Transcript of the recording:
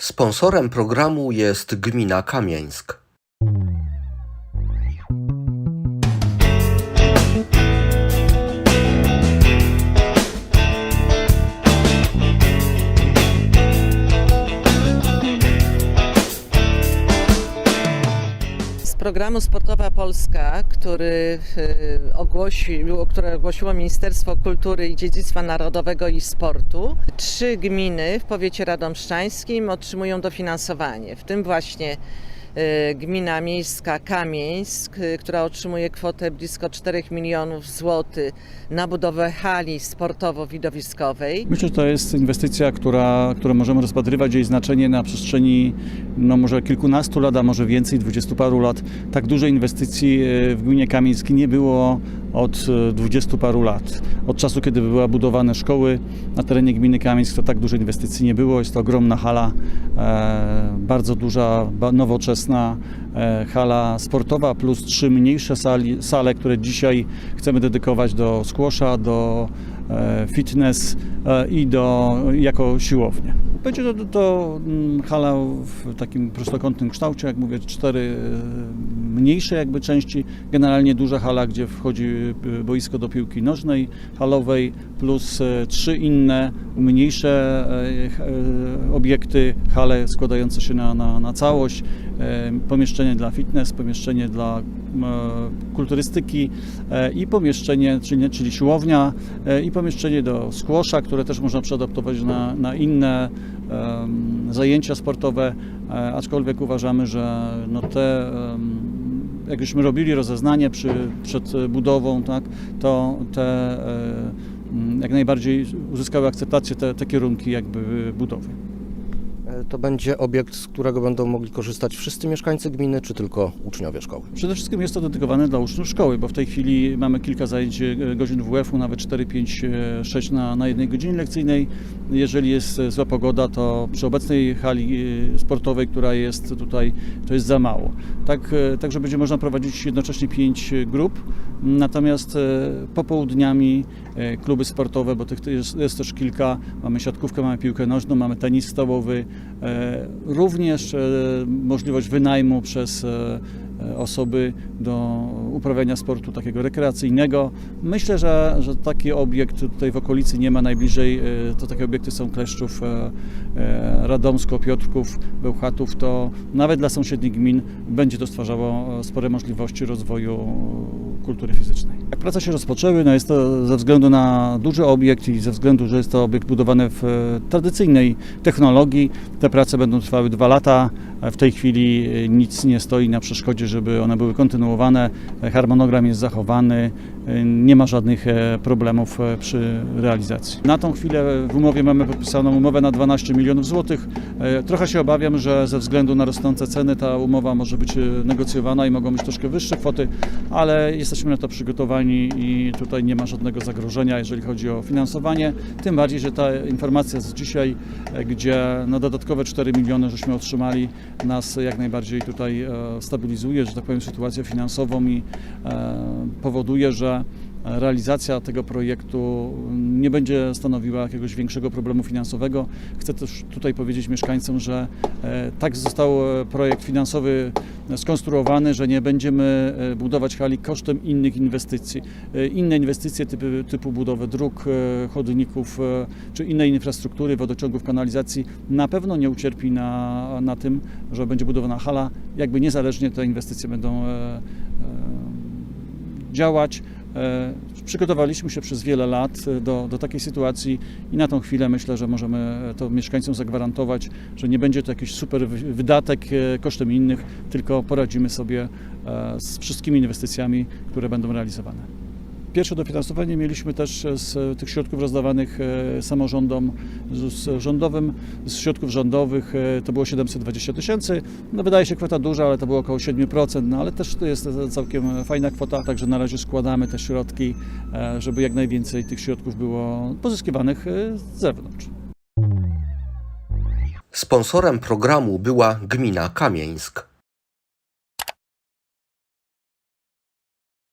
Sponsorem programu jest gmina Kamieńsk. Programu Sportowa Polska, który e, ogłosił, które ogłosiło Ministerstwo Kultury i Dziedzictwa Narodowego i Sportu. Trzy gminy w powiecie radomszczańskim otrzymują dofinansowanie, w tym właśnie gmina miejska Kamieńsk, e, która otrzymuje kwotę blisko 4 milionów złotych na budowę hali sportowo-widowiskowej. Myślę, że to jest inwestycja, która, którą możemy rozpatrywać jej znaczenie na przestrzeni no może kilkunastu lat, a może więcej, dwudziestu paru lat. Tak dużej inwestycji e, w gminie Kamieńskiej nie było od dwudziestu paru lat. Od czasu, kiedy były budowane szkoły na terenie gminy Kamieńsk, to tak dużej inwestycji nie było. Jest to ogromna hala, e, bardzo duża, nowoczesna e, hala sportowa, plus trzy mniejsze sali, sale, które dzisiaj chcemy dedykować do squasha, do e, fitness e, i do, jako siłownię. Będzie to, to mm, hala w takim prostokątnym kształcie, jak mówię, cztery mniejsze jakby części, generalnie duża hala, gdzie wchodzi e, boisko do piłki nożnej, halowej, plus e, trzy inne mniejsze e, obiekty, hale składające się na, na, na całość, pomieszczenie dla fitness, pomieszczenie dla kulturystyki i pomieszczenie, czyli, czyli siłownia i pomieszczenie do squasha, które też można przeadaptować na, na inne zajęcia sportowe, e, aczkolwiek uważamy, że no te, jak żeśmy robili rozeznanie przy, przed budową, tak, to te e, jak najbardziej uzyskały akceptację te, te kierunki jakby budowy. To będzie obiekt, z którego będą mogli korzystać wszyscy mieszkańcy gminy, czy tylko uczniowie szkoły? Przede wszystkim jest to dedykowane dla uczniów szkoły, bo w tej chwili mamy kilka zajęć e, godzin WF-u, nawet 4, 5, e, 6 na, na jednej godzinie lekcyjnej. Jeżeli jest e, zła pogoda, to przy obecnej hali e, sportowej, która jest tutaj, to jest za mało. Tak, także będzie można prowadzić jednocześnie 5 grup, natomiast popołudniami kluby sportowe, bo tych jest, jest też kilka, mamy siatkówkę, mamy piłkę nożną, mamy tenis stołowy, również e, możliwość wynajmu przez e, e, osoby do uprawiania sportu takiego rekreacyjnego. Myślę, że, że taki obiekt tutaj w okolicy nie ma najbliżej, e, to takie obiekty są Kleszczów, e, e, Radomsko, Piotrków, Bełchatów, to nawet dla sąsiednich gmin będzie to stwarzało e, spore możliwości rozwoju kultury fizycznej. Jak prace się rozpoczęły, no jest to ze względu na duży obiekt i ze względu, że jest to obiekt budowany w e, tradycyjnej technologii, te prace będą trwały dwa lata. W tej chwili e, nic nie stoi na przeszkodzie, żeby one były kontynuowane. E, Harmonogram jest zachowany, e, nie ma żadnych e, problemów e, przy realizacji. Na tą chwilę w umowie mamy podpisaną umowę na 12 milionów złotych. E, Trochę się obawiam, że ze względu na rosnące ceny ta umowa może być e, negocjowana i mogą być troszkę wyższe kwoty, ale jesteśmy na to przygotowani i tutaj nie ma żadnego zagrożenia, jeżeli chodzi o finansowanie. Tym bardziej, że ta informacja z dzisiaj, e, gdzie no dodatkowe 4 miliony żeśmy otrzymali, nas jak najbardziej tutaj e, stabilizuje, że tak powiem, sytuację finansową i e, powoduje, że realizacja tego projektu nie będzie stanowiła jakiegoś większego problemu finansowego. Chcę też tutaj powiedzieć mieszkańcom, że e, tak został e, projekt finansowy skonstruowany, że nie będziemy e, budować hali kosztem innych inwestycji. Inne inwestycje typu, typu budowy dróg, chodników czy innej infrastruktury, wodociągów, kanalizacji na pewno nie ucierpi na, na tym, że będzie budowana hala. Jakby niezależnie te inwestycje będą działać. E, Przygotowaliśmy się przez wiele lat e, do, do takiej sytuacji i na tą chwilę myślę, że możemy to mieszkańcom zagwarantować, że nie będzie to jakiś super wy- wydatek e, kosztem innych, tylko poradzimy sobie e, z wszystkimi inwestycjami, które będą realizowane. Pierwsze dofinansowanie mieliśmy też z tych środków rozdawanych e, samorządom z, rządowym, z środków rządowych e, to było 720 tysięcy. No wydaje się kwota duża, ale to było około 7%, no ale też to jest całkiem fajna kwota, także na razie składamy te środki, e, żeby jak najwięcej tych środków było pozyskiwanych z zewnątrz. Sponsorem programu była gmina Kamieńsk.